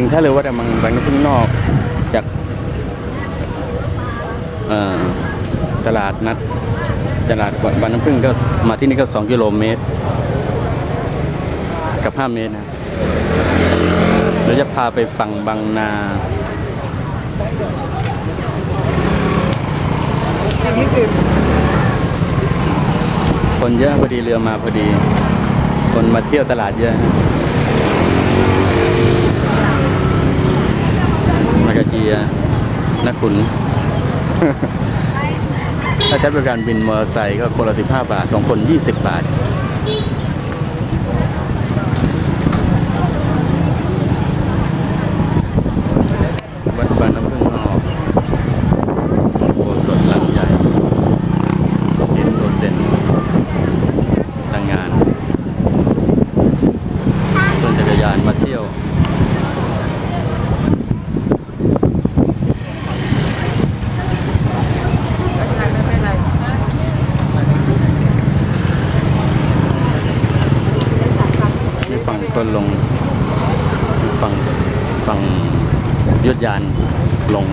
ถึงท่าเรือวัดอมังบางน้ำพึ่งนอกจากตลาดนัดตลาดบางน้ำพึ่งก็มาที่นี่ก็ 2 กิโลเมตร กับ 5 เมตรนะเราจะพาไปฝั่งบางนาคนเยอะพอดีเรือมาพอดี คนมาเที่ยวตลาดเยอะฮะมา กาเจียนักขุน ถ้าใช้บริการบินมอเตอร์ไซค์ก็คนละ 15 บาท 2 คน 20 บาท วัดบางน้ำพึ่งนอกโบสถ์หลังใหญ่เห็นโดดเด่นต่างงานต้นจักรยานมาเที่ยว มีฝั่งคนลงฝั่งฝั่งยุทธยานลง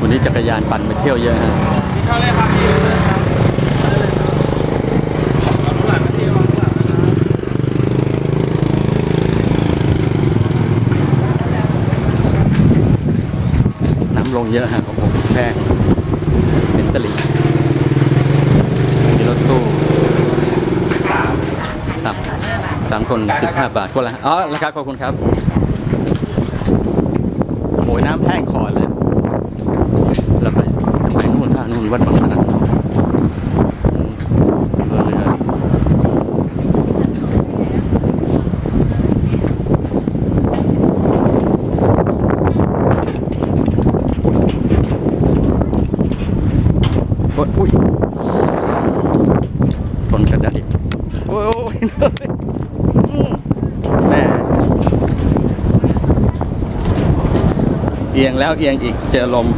วันนี้จักร ยานปั่นมาเที่ยวเยอะฮะเข้าเลยครับพี่น้ำลงเยอะฮะของผมแพงเป็นตลิ่งมีรถตู้สามสามคนสิบห้าบาทคนละอ๋อราคาขอบคุณครับโอ้ยน้ำแห้งคอเลย เราไปจะไปนู่นท่านู่น วัดบางนาเรือเรือโอ้ยอุ้ยชนกันได้โอ้ยโอ้ยอืมแม่เอียงแล้วเอียงอีกเจอลม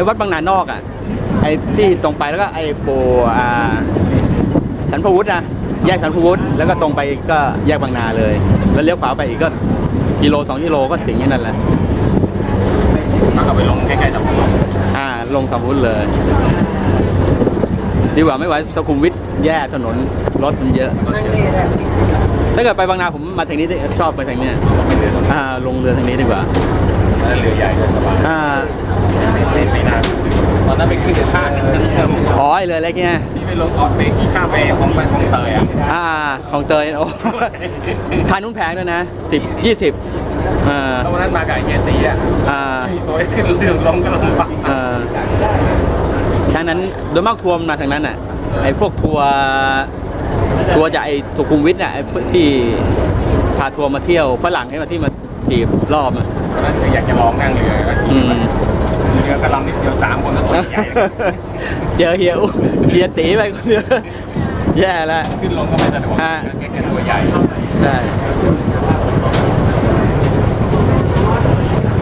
อ้วัดบางนานอกอะไอ้ที่ตรงไปแล้วก็ไอ้โปอ่าสันพวุฒินะแยกสันพวุฒิแล้วก็ตรงไปก็แยกบางนาเลย แล้วเลี้ยวขวาไปอีกก็กิโลสองกิโลก็ถึงอย่างนั่นแหละมันก็ไปลงใกล้ๆกับผมอ่าลงสันพวุฒิเลย ดีกว่าไม่ไหวสุขุมวิทแย่ถนนรถมันเยอะถ้าเกิดไปบางนาผมมาทางนี้ได้ชอบไปทางเนี้ยอ่าลงเรือทางนี้ดีกว่าแล้วเรือใหญ่เลยสบายอ่า ไม่ไม่นานตอนนั้นไปขึ้นท่านึงเริ่มอ๋อไอ้เรือเล็กเนี่ยที่ไปลงออกเบรกที่ข้ามไปของไปของเตยอะอ่าของเตยโอ้ทานนุ่นแพงด้วยนะสิบยี่สิบอ่าแล้ววันนั้นมากับไอ้เฮียตีอะอ่าตัวขึ้นเรือลงก็ลำบากอ่าทางนั้นโดยมากทัวร์มันมาทางนั้นอะไอ้พวกทัวร์ทัวร์จากไอ้สุขุมวิทน่ะไอ้ที่พาทัวร์มาเที่ยวฝรั่งให้มาที่มาถีบรอบอะตอนนั้นคืออยากจะลองนั่งเรือก็อืขี่ม เรือก็ลำนิดเดียวสามคนก็ตัวใหญ่เจอเฮียอุ๊เชียร์ตีไปคนเดียวแย่แล้วขึ้นลงก็ไม่สะดวกฮะแค่แค่ตัวใหญ่ใช่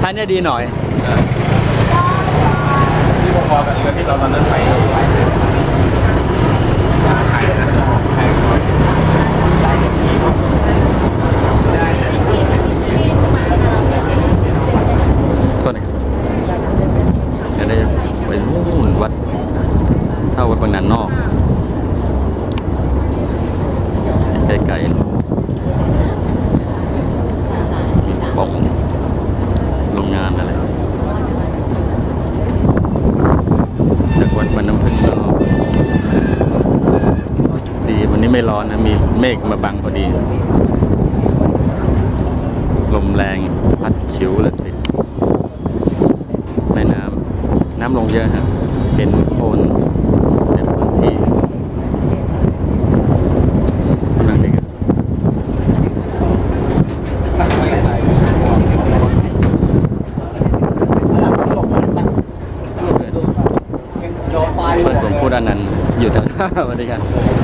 ท่านเนี่ยดีหน่อยที่พอๆกับเรือที่เราตอนนั้นไปไทยนะไทย โทษนะครับจะได้ไปนู่นวัด เท่าวัดบานนอกไกลๆนู่นมีป่องโรงงานอะไรจากวัดมันน้ำพึ่งก็ดีวันนี้ไม่ร้อนนะ มีเมฆมาบังพอดี ลมแรงพัดชิวเลยติดแม่น้ำน้ำลงเยอะฮะเป็นโคลนเต็มพื้นที่นั่งดีกันเพื่อนผมพูดอันนั้นต์อยู่แถว สวัสดีครับ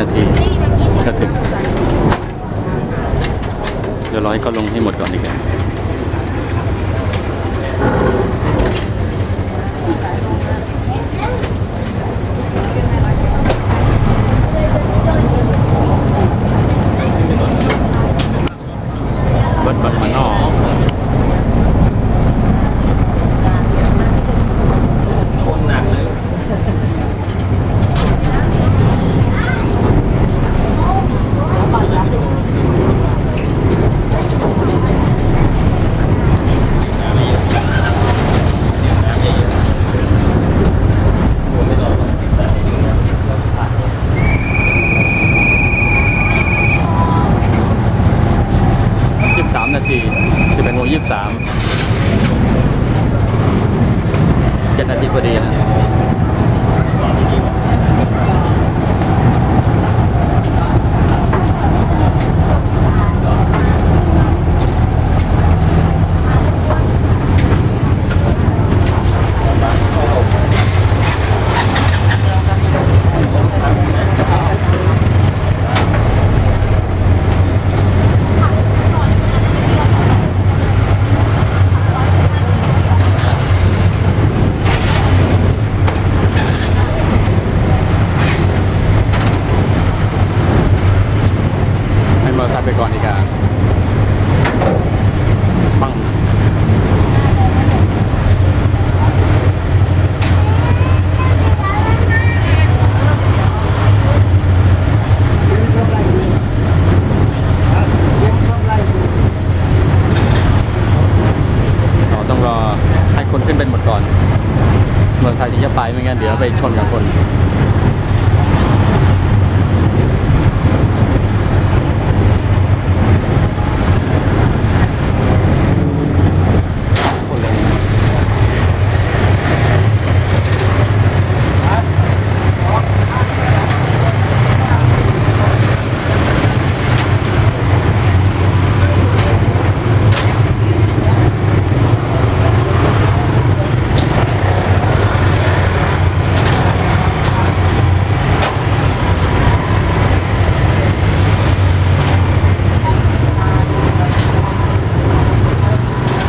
นาที ก็ถึง เดี๋ยวรอให้เขาลงให้หมดก่อนดีกว่าเบิดบัดมานอก คนหนักเลย ยี่สิบสามนาทีจะเป็นโมงยี่สิบสามเจ็ดนาทีพอดีนะ ให้มอเตอร์ไซค์ไปก่อนดีกว่าปังเราต้องรอให้คนขึ้นเป็นหมดก่อน มอ เตอร์ไซค์จะไปไม่งั้นเดี๋ยวไปชนกับคนเลย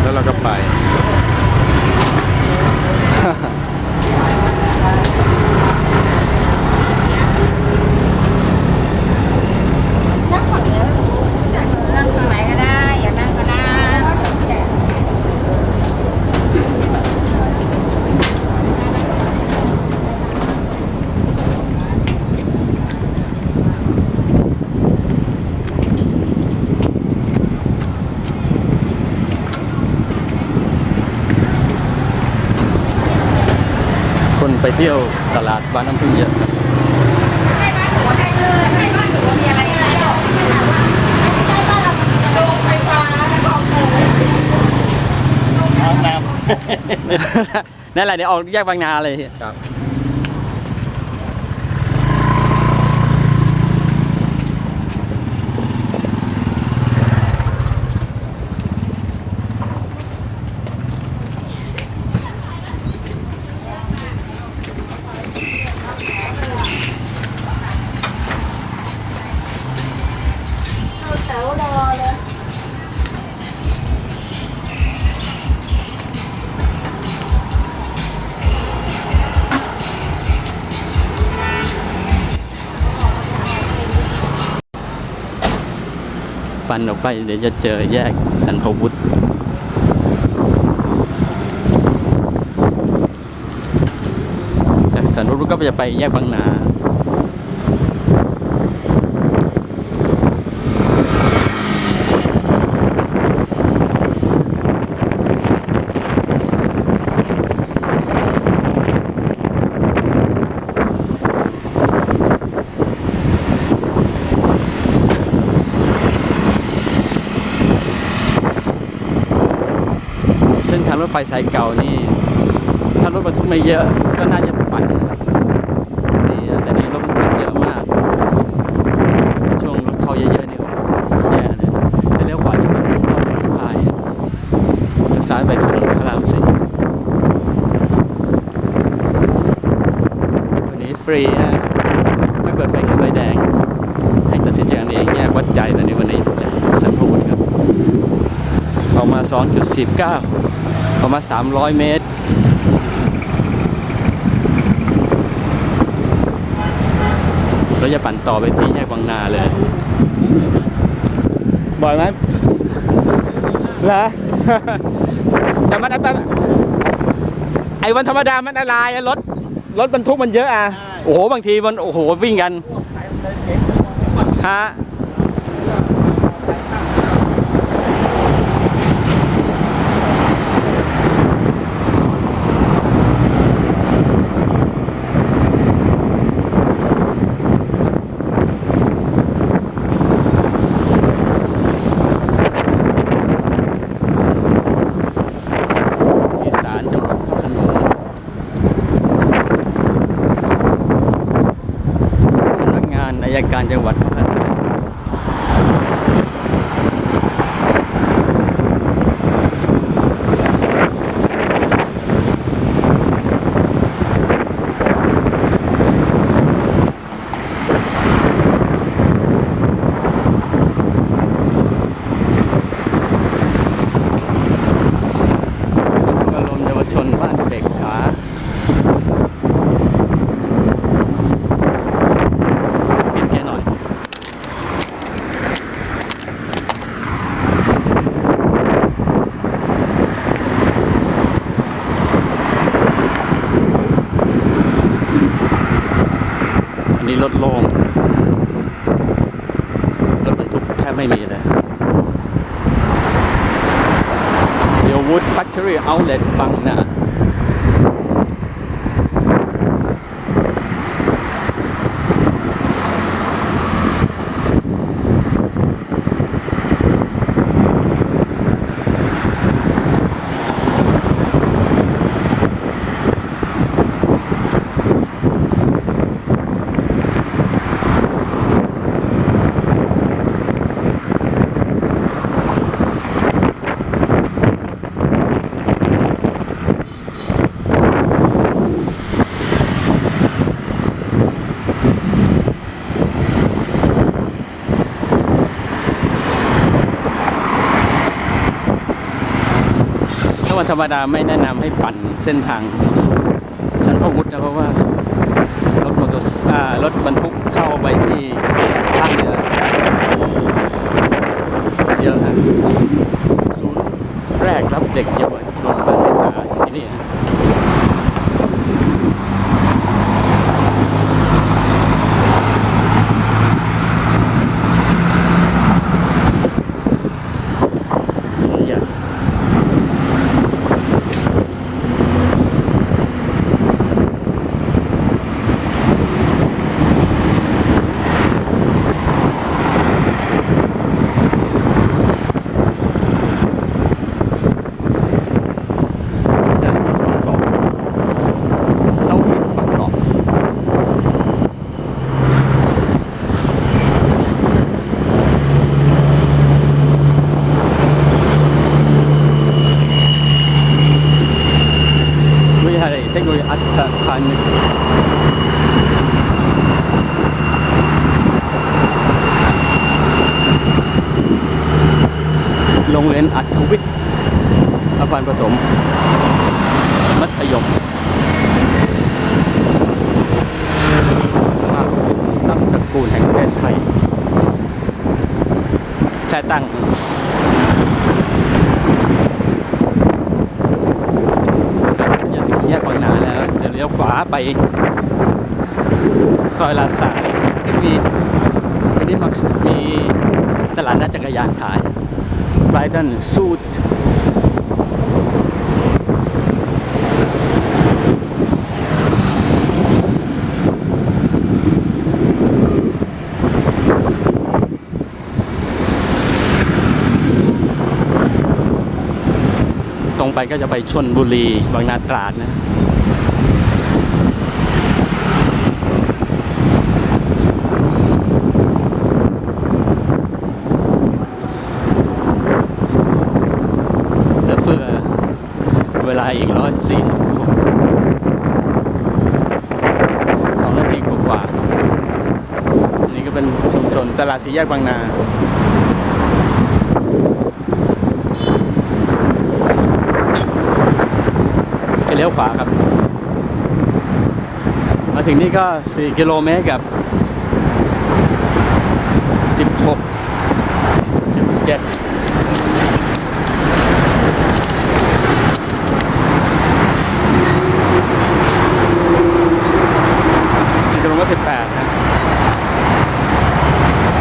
แล้วเราก็ไป นั่งฝั่งนี้นั่งฝั่งไหนก็ได้ อย่านั่งก็ได้ คนไป เที่ยวตลาดบ้านน้ำพึ่งเยอะครับให้บ้านหนูให้เลยให้บ้านหนูมีอะไรให้หรอกใกล้บ้านเราโรงไฟฟ้าแล้วก็โอ้น้ำน้นั่นแหละเดี๋ยวออกแยกบางนาเลยำครับ ปั่นออกไปเดี๋ยวจะเจอแยกสันพวุฒิจากสันพวุฒิก็จะไปแยกบางนา รถไฟสายเก่านี่ ถ้ารถบรรทุกไม่เยอะก็น่าจะปั่นดีนะแต่นี่รถบรรทุกเยอะมาก ช่วงรถเข้าเยอะๆนี่โอ้โหแย่เลยไปเลี้ยวขวาจะไปมุ่งเข้าสนามพายเลี้ยวซ้ายไปถนนพระรามสี่วันนี้ฟรีฮะไม่เปิดไฟแค่ไฟแดง ให้ตัดสินใจเองแง่วัดใจตอนนี้วันนี้ใจสันพูดครับออกมา2.49ออก มา300 เมตร เราจะปั่นต่อไปที่แยกวังนาเลย บ่อยไหมเหรอแต่มันอันตรายไอ้วันธรรมดามันอันตรายอะรถ รถบรรทุกมันเยอะอะ โอ้โห บางทีมัน โอ้โห วิ่งกัน ฮะ อีสานจังหวัดขนมสำนักงานอา ยการจังหวัดพัทะโขนงศูนย์อารมณ์เยาวชนบ้านเด็กขาเปลี่ยนแค่หน่อย อันนี้ร ถโล่งรถบรรทุกแทบไม่มีเลยเดี๋ยว Wood Factory Outlet บางนาถ้าวัน ธรรมดาไม่แนะนำให้ปั่นเส้นทางสันพวุฒินะเพราะว่ารถมอเตอร์ารถบรรทุกเข้าไปที่ท่าเรือเยอะฮะศูนย์แรกรับเด็กเยาวชนบ้านเล็กขาอยู่ที่นี่ฮะ สวยใหญ่ใช่ที่บางกอกเสาหินบางกอกวิทยาลัยเทคโนโลยีอัตคานิกโรงเรียนอัธวิทย์อภัยประถมมัธยมสมาคมตั้งตระกูลแห่งประเทศไทยแซ่ตั้งจะถึงแยกบางนาแล้ว จะเลี้ยวขวาไป ซอยลาซาที่มีวันนี้มามีตลาดนัดจักรยานขาย ไบรตันสูตรตรงไปก็จะไปชนบุรีบางนาตราดนะ เหลือเฟือาอีกร้อยสี่สิบสองนาทีกว่าอันนี้ก็เป็นชุมชนตลาดสีแยกบางนาจะเลี้ยวขวาครับ มาถึงนี่ก็ 4 กิโลเมตรกับ 16 17 สี่กิโลก็สิบแปดนะ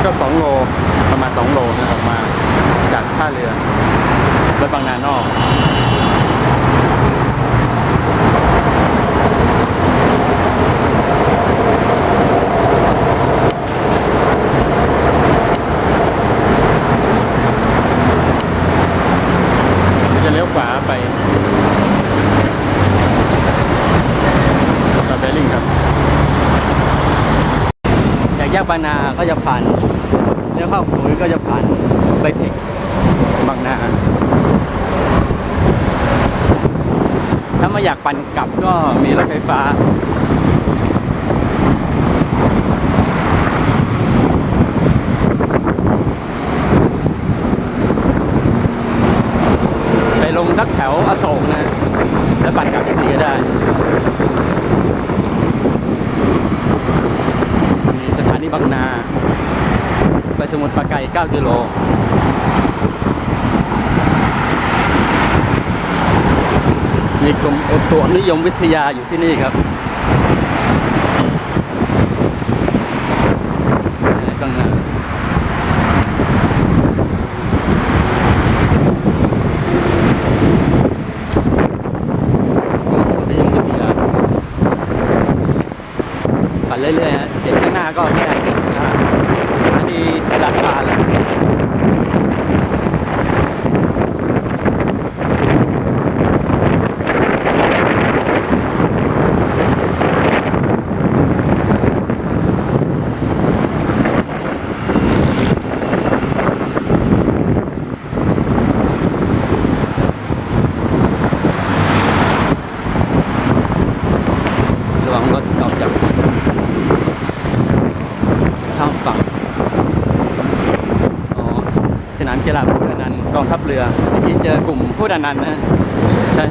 ก็สองโล ประมาณสองโลนะออกมาจากท่าเรือรถบางนานอกจะเลี้ยวขวาไปซอยเบลลิงครับจากแยกบางนาก็จะผ่านเลี้ยวเข้าสุยก็จะผ่านไบเทคบางนา ถ้าไม่ อยากปั่นกลับก็มีรถไฟฟ้าไปลงสักแถวอโศกนะ แล้วปั่นกลับอีกทีก็ได้ มีสถานีบางนา ไปสมุทรปราการ9กิโล มีกรมอุตุนิยมวิทยาอยู่ที่นี่ครับบางนากรมอุตุนิยมวิทยาปั่นเรื่อยๆเห็นข้างหน้าก็แค่สถานีลาดซาแล้วระวังรถออกจาก ข้ามฝั่ง อ๋อ สนามกีฬาพูดานันต์กองทัพ เรือเมื่อกี้เจอกลุ่มพูดานันต์นะใช่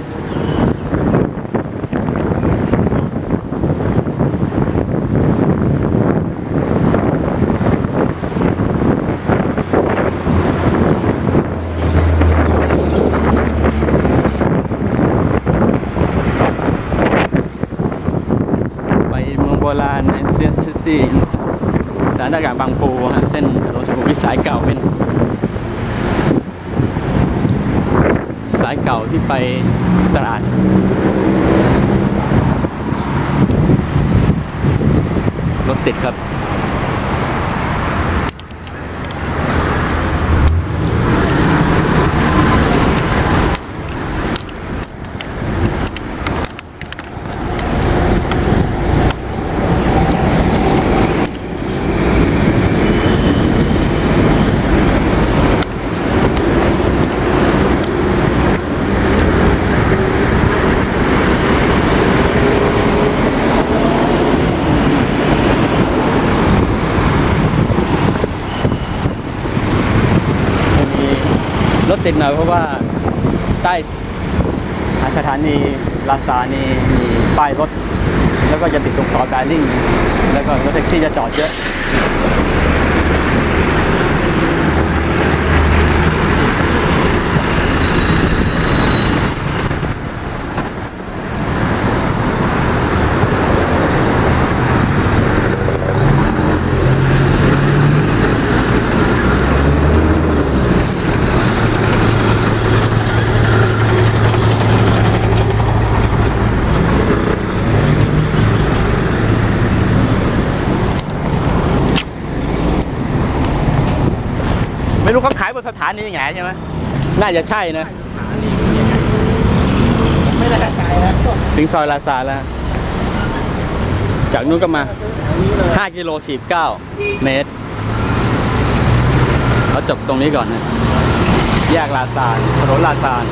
ไปเมืองโบราณเซียซิตี้สถานอากาศบางปูฮะเส้นถนนสุขุมวิทสายเก่าเป็นายเก่าที่ไปตราดรถติดครับ จะมีรถ ติดหน่อยเพราะว่าใต้สถานีลาซานีมีป้ายรถ แล้วก็จะติดตรงซอยแบริ่งแล้วก็รถแท็กซี่จะจอดเยอะายบนสถานีไงใช่ไหมน่าจะใช่นะไม่ได้ขายแล้วถึงซอยลาซาแล้ว จากนู้นก็มา 5กิโล49 เมตรเราจบตรงนี้ก่อนนะแยกลาซานถนนลาซาน